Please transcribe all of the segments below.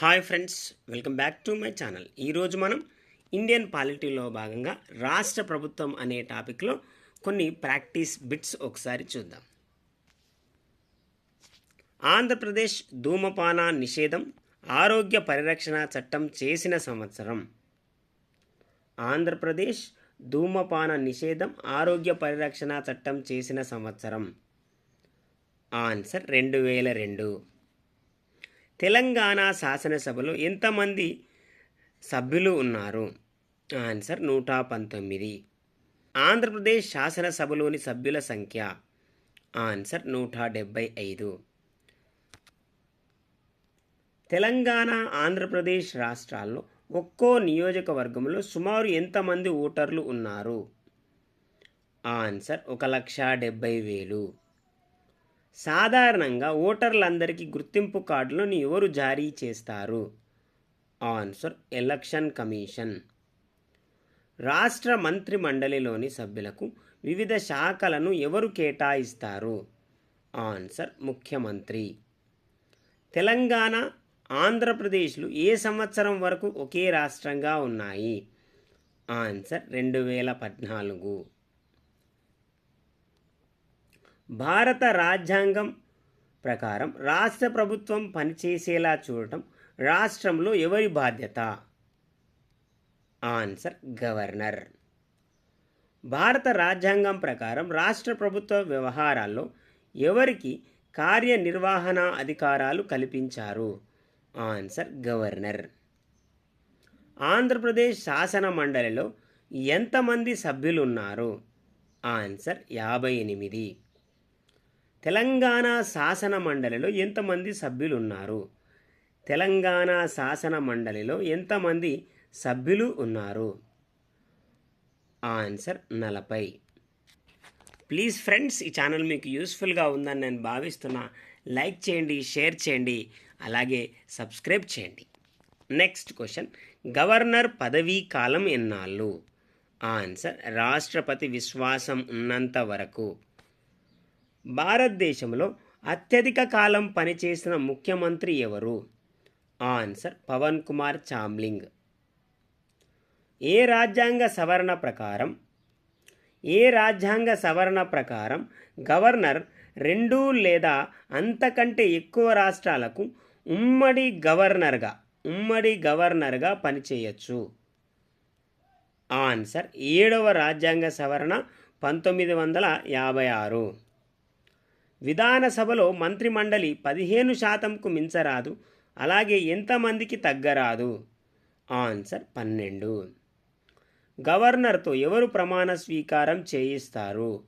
Hi friends welcome back to my channel. ఈరోజు మనం Indian పాలిటీలో భాగంగా రాష్ట్ర ప్రభుత్వం అనే టాపిక్లో కొన్ని ప్రాక్టీస్ బిట్స్ ఒకసారి చూద్దాం. ఆంధ్రప్రదేశ్ ధూమపాన నిషేధం ఆరోగ్య పరిరక్షణ చట్టం చేసిన సంవత్సరం. ఆంధ్రప్రదేశ్ ధూమపాన నిషేధం ఆరోగ్య పరిరక్షణ చట్టం చేసిన సంవత్సరం. ఆన్సర్ రెండు వేల రెండు. తెలంగాణ శాసనసభలో ఎంతమంది సభ్యులు ఉన్నారు? ఆన్సర్ నూట పంతొమ్మిది. ఆంధ్రప్రదేశ్ శాసనసభలోని సభ్యుల సంఖ్య ఆన్సర్ నూట డెబ్బై ఐదు తెలంగాణ ఆంధ్రప్రదేశ్ రాష్ట్రాల్లో ఒక్కో నియోజకవర్గంలో సుమారు ఎంతమంది ఓటర్లు ఉన్నారు? ఆన్సర్ ఒక లక్ష డెబ్భై వేలు. సాధారణంగా ఓటర్లందరికీ గుర్తింపు కార్డులను ఎవరు జారీ చేస్తారు? Answer election commission. రాష్ట్ర మంత్రి మండలిలోని సభ్యులకు వివిధ శాఖలను ఎవరు కేటాయిస్తారు? ఆన్సర్ ముఖ్యమంత్రి. తెలంగాణ ఆంధ్రప్రదేశ్లు ఏ సంవత్సరం వరకు ఒకే రాష్ట్రంగా ఉన్నాయి? ఆన్సర్ రెండు వేల పద్నాలుగు. భారత రాజ్యాంగం ప్రకారం రాష్ట్ర ప్రభుత్వం పనిచేసేలా చూడటం రాష్ట్రంలో ఎవరి బాధ్యత? Answer governor. భారత రాజ్యాంగం ప్రకారం రాష్ట్ర ప్రభుత్వ వ్యవహారాల్లో ఎవరికి కార్యనిర్వహణ అధికారాలు కల్పించారు? Answer governor. ఆంధ్రప్రదేశ్ శాసన మండలిలో ఎంతమంది సభ్యులున్నారు? ఆన్సర్ యాభై ఎనిమిది. తెలంగాణ శాసన మండలిలో ఎంతమంది సభ్యులు ఉన్నారు తెలంగాణ శాసన మండలిలో ఎంతమంది సభ్యులు ఉన్నారు? ఆన్సర్ నలభై. ప్లీజ్ ఫ్రెండ్స్ ఈ ఛానల్ మీకు యూస్ఫుల్గా ఉందని నేను భావిస్తున్నా. లైక్ చేయండి షేర్ చేయండి అలాగే సబ్స్క్రైబ్ చేయండి. Next question. గవర్నర్ పదవీ కాలం ఎన్నాళ్ళు? ఆన్సర్ రాష్ట్రపతి విశ్వాసం ఉన్నంత వరకు. భారతదేశంలో అత్యధిక కాలం పనిచేసిన ముఖ్యమంత్రి ఎవరు? ఆన్సర్ పవన్ కుమార్ చామ్లింగ్. ఏ రాజ్యాంగ సవరణ ప్రకారం? ఏ రాజ్యాంగ సవరణ ప్రకారం గవర్నర్ రెండు లేదా అంతకంటే ఎక్కువ రాష్ట్రాలకు ఉమ్మడి గవర్నర్గా ఉమ్మడి గవర్నర్గా పనిచేయచ్చు? ఆన్సర్ ఏడవ రాజ్యాంగ సవరణ పంతొమ్మిది వందల యాభై ఆరు. విధానసభలో మంత్రిమండలి పదిహేను శాతంకు మించరాదు అలాగే ఎంతమందికి తగ్గరాదు? ఆన్సర్ పన్నెండు. గవర్నర్తో ఎవరు ప్రమాణ స్వీకారం చేయిస్తారు?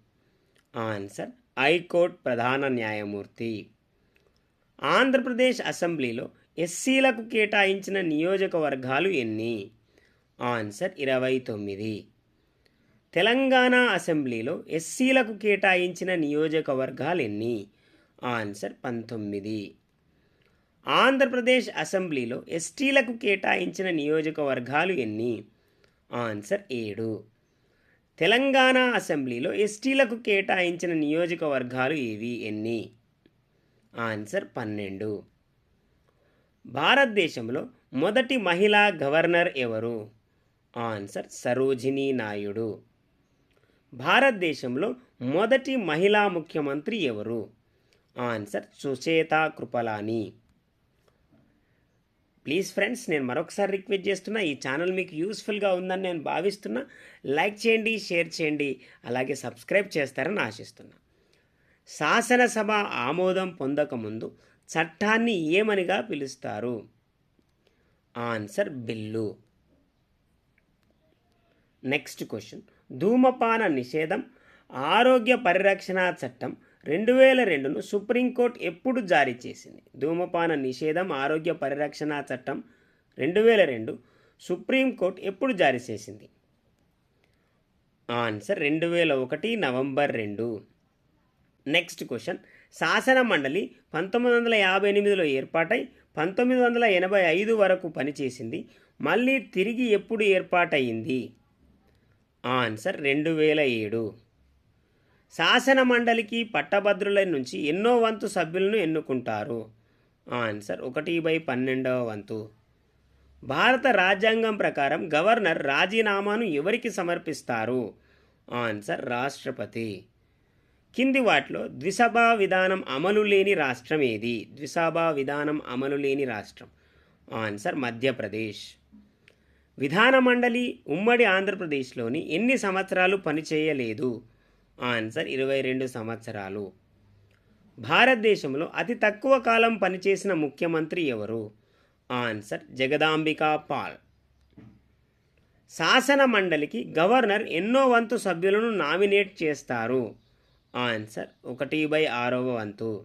ఆన్సర్ హైకోర్టు ప్రధాన న్యాయమూర్తి. ఆంధ్రప్రదేశ్ అసెంబ్లీలో ఎస్సీలకు కేటాయించిన నియోజకవర్గాలు ఎన్ని? ఆన్సర్ ఇరవై తొమ్మిది. తెలంగాణ అసెంబ్లీలో ఎస్సీలకు కేటాయించిన నియోజకవర్గాలు ఎన్ని ఆన్సర్ పంతొమ్మిది. ఆంధ్రప్రదేశ్ అసెంబ్లీలో ఎస్టీలకు కేటాయించిన నియోజకవర్గాలు ఎన్ని? ఆన్సర్ ఏడు. తెలంగాణ అసెంబ్లీలో ఎస్టీలకు కేటాయించిన నియోజకవర్గాలు ఏవి? ఎన్ని? ఆన్సర్ పన్నెండు. భారతదేశంలో మొదటి మహిళా గవర్నర్ ఎవరు? ఆన్సర్ సరోజినీ నాయుడు. భారతదేశంలో మొదటి మహిళా ముఖ్యమంత్రి ఎవరు? Answer Sucheta Kripalani. Please friends నేను మరొకసారి రిక్వెస్ట్ చేస్తున్నా ఈ ఛానల్ మీకు యూస్ఫుల్గా ఉందని నేను భావిస్తున్నా. లైక్ చేయండి షేర్ చేయండి అలాగే సబ్స్క్రైబ్ చేస్తారని ఆశిస్తున్నా. శాసనసభ ఆమోదం పొందకముందు చట్టాన్ని ఏమనిగా పిలుస్తారు? Answer bill. Next question. ధూమపాన నిషేధం ఆరోగ్య పరిరక్షణ చట్టం రెండు వేల రెండును సుప్రీంకోర్టు ఎప్పుడు జారీ చేసింది? ధూమపాన నిషేధం ఆరోగ్య పరిరక్షణ చట్టం రెండు వేల రెండు సుప్రీంకోర్టు ఎప్పుడు జారీ చేసింది? ఆన్సర్ రెండు వేల ఒకటి నవంబర్ రెండు. Next question. శాసన మండలి పంతొమ్మిది వందల యాభై ఎనిమిదిలో ఏర్పాటై పంతొమ్మిది వందల ఎనభై ఐదు వరకు పనిచేసింది. మళ్ళీ తిరిగి ఎప్పుడు ఏర్పాటయింది ఆన్సర్ రెండు వేల ఏడు. శాసన మండలికి పట్టభద్రుల నుంచి ఎన్నో వంతు సభ్యులను ఎన్నుకుంటారు? ఆన్సర్ ఒకటి బై పన్నెండవ వంతు. భారత రాజ్యాంగం ప్రకారం గవర్నర్ రాజీనామాను ఎవరికి సమర్పిస్తారు? ఆన్సర్ రాష్ట్రపతి. కింది వాటిలో ద్విసభా విధానం అమలు లేని రాష్ట్రం ఏది? ద్విసభా విధానం అమలు లేని రాష్ట్రం. ఆన్సర్ మధ్యప్రదేశ్. విధాన మండలి ఉమ్మడి ఆంధ్రప్రదేశ్లోని ఎన్ని సంవత్సరాలు పనిచేయలేదు? ఆన్సర్ ఇరవై రెండు సంవత్సరాలు. భారతదేశంలో అతి తక్కువ కాలం పనిచేసిన ముఖ్యమంత్రి ఎవరు? ఆన్సర్ జగదాంబికా పాల్. శాసన మండలికి గవర్నర్ ఎన్నో వంతు సభ్యులను నామినేట్ చేస్తారు? ఆన్సర్ ఒకటి బై ఆరవ వంతు.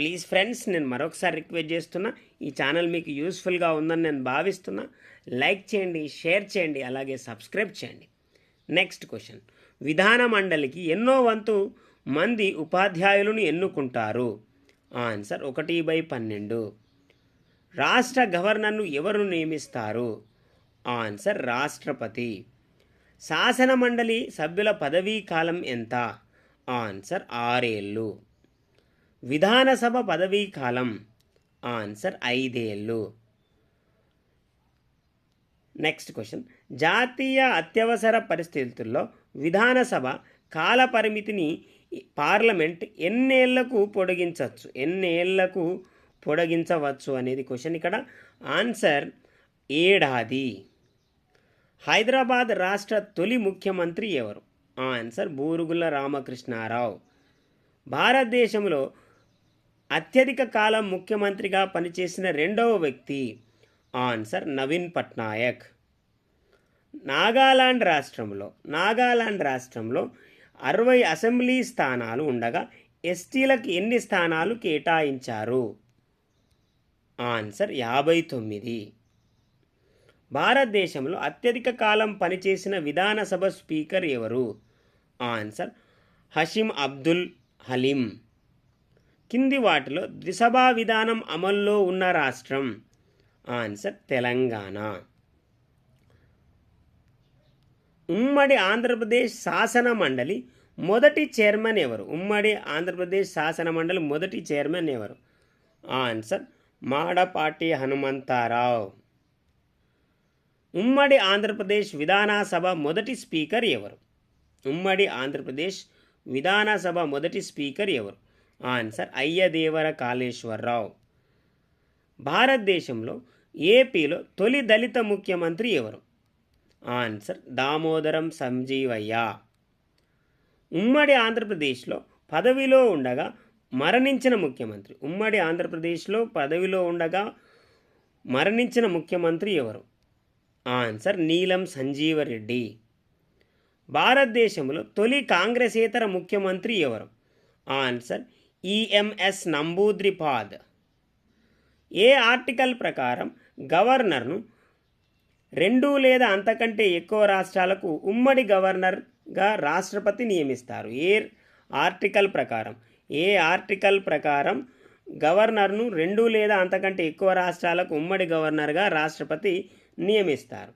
ప్లీజ్ ఫ్రెండ్స్ నేను మరొకసారి రిక్వెస్ట్ చేస్తున్నా ఈ ఛానల్ మీకు యూస్ఫుల్గా ఉందని నేను భావిస్తున్నా. లైక్ చేయండి షేర్ చేయండి అలాగే సబ్స్క్రైబ్ చేయండి. Next question. విధాన మండలికి ఎన్నో వంతు మంది ఉపాధ్యాయులను ఎన్నుకుంటారు? ఆన్సర్ ఒకటి బై పన్నెండు. రాష్ట్ర గవర్నర్ను ఎవరు నియమిస్తారు? ఆన్సర్ రాష్ట్రపతి. శాసన మండలి సభ్యుల పదవీ కాలం ఎంత? ఆన్సర్ ఆరేళ్ళు. విధానసభ పదవీ కాలం. ఆన్సర్ ఐదేళ్ళు. Next question. జాతీయ అత్యవసర పరిస్థితుల్లో విధానసభ కాల పరిమితిని పార్లమెంట్ ఎన్నేళ్ళకు పొడిగించవచ్చు? ఎన్నేళ్ళకు పొడిగించవచ్చు అనేది క్వశ్చన్ ఇక్కడ. ఆన్సర్ ఏడాది. హైదరాబాద్ రాష్ట్ర తొలి ముఖ్యమంత్రి ఎవరు? ఆన్సర్ బూరుగుల రామకృష్ణారావు. భారతదేశంలో అత్యధిక కాలం ముఖ్యమంత్రిగా పనిచేసిన రెండవ వ్యక్తి. ఆన్సర్ నవీన్ పట్నాయక్. నాగాలాండ్ రాష్ట్రంలో నాగాలాండ్ రాష్ట్రంలో అరవై అసెంబ్లీ స్థానాలు ఉండగా ఎస్టీలకు ఎన్ని స్థానాలు కేటాయించారు? ఆన్సర్ యాభై తొమ్మిది. భారతదేశంలో అత్యధిక కాలం పనిచేసిన విధానసభ స్పీకర్ ఎవరు? ఆన్సర్ హషిం అబ్దుల్ హలీం. కింది వాటిలో ద్విసభా విధానం అమల్లో ఉన్న రాష్ట్రం. ఆన్సర్ తెలంగాణ. ఉమ్మడి ఆంధ్రప్రదేశ్ శాసన మండలి మొదటి చైర్మన్ ఎవరు? ఉమ్మడి ఆంధ్రప్రదేశ్ శాసన మండలి మొదటి చైర్మన్ ఎవరు? ఆన్సర్ మాడపాటి హనుమంతారావు. ఉమ్మడి ఆంధ్రప్రదేశ్ విధానసభ మొదటి స్పీకర్ ఎవరు? ఉమ్మడి ఆంధ్రప్రదేశ్ విధానసభ మొదటి స్పీకర్ ఎవరు? ఆన్సర్ అయ్యదేవర కాళేశ్వరరావు. భారతదేశంలో ఏపీలో తొలి దళిత ముఖ్యమంత్రి ఎవరు? ఆన్సర్ దామోదరం సంజీవయ్య. ఉమ్మడి ఆంధ్రప్రదేశ్లో పదవిలో ఉండగా మరణించిన ముఖ్యమంత్రి. ఉమ్మడి ఆంధ్రప్రదేశ్లో పదవిలో ఉండగా మరణించిన ముఖ్యమంత్రి ఎవరు? ఆన్సర్ నీలం సంజీవరెడ్డి. భారతదేశంలో తొలి కాంగ్రెసేతర ముఖ్యమంత్రి ఎవరు? ఆన్సర్ ఈఎంఎస్ నంబూద్రిపాద్ ఏ ఆర్టికల్ ప్రకారం గవర్నర్ను రెండు లేదా అంతకంటే ఎక్కువ రాష్ట్రాలకు ఉమ్మడి గవర్నర్గా రాష్ట్రపతి నియమిస్తారు. ఏ ఆర్టికల్ ప్రకారం? ఏ ఆర్టికల్ ప్రకారం గవర్నర్ను రెండు లేదా అంతకంటే ఎక్కువ రాష్ట్రాలకు ఉమ్మడి గవర్నర్గా రాష్ట్రపతి నియమిస్తారు?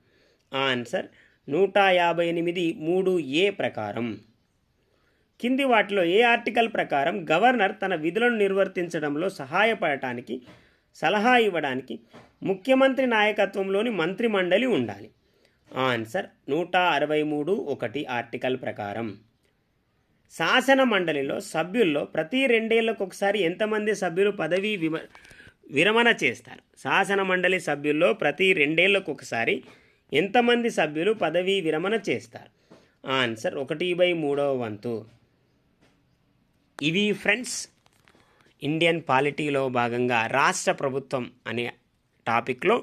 ఆన్సర్ నూట యాభై ఎనిమిది మూడు ఏ ప్రకారం. కింది వాటిలో ఏ ఆర్టికల్ ప్రకారం గవర్నర్ తన విధులను నిర్వర్తించడంలో సహాయపడటానికి సలహా ఇవ్వడానికి ముఖ్యమంత్రి నాయకత్వంలోని మంత్రిమండలి ఉండాలి? ఆన్సర్ నూట అరవై మూడు ఒకటి ఆర్టికల్ ప్రకారం. శాసన మండలిలో సభ్యుల్లో ప్రతి రెండేళ్ళకు ఒకసారి ఎంతమంది సభ్యులు పదవీ విమ విరమణ చేస్తారు? శాసన మండలి సభ్యుల్లో ప్రతి రెండేళ్ళకు ఒకసారి ఎంతమంది సభ్యులు పదవీ విరమణ చేస్తారు? ఆన్సర్ ఒకటి బై మూడవ వంతు. ఇవి ఫ్రెండ్స్ ఇండియన్ పాలిటీలో భాగంగా రాష్ట్ర ప్రభుత్వం అనే టాపిక్లో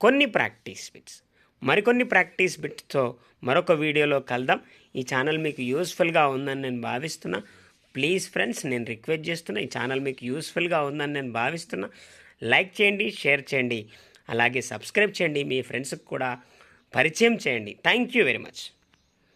కొన్ని ప్రాక్టీస్ బిట్స్. మరికొన్ని ప్రాక్టీస్ బిట్స్తో మరొక వీడియోలో కలుద్దాం. ఈ ఛానల్ మీకు యూస్ఫుల్గా ఉందని నేను భావిస్తున్నా. ప్లీజ్ ఫ్రెండ్స్ నేను రిక్వెస్ట్ చేస్తున్నా ఈ ఛానల్ మీకు యూస్ఫుల్గా ఉందని నేను భావిస్తున్నా. లైక్ చేయండి షేర్ చేయండి అలాగే సబ్స్క్రైబ్ చేయండి మీ ఫ్రెండ్స్కి కూడా పరిచయం చేయండి. Thank you very much.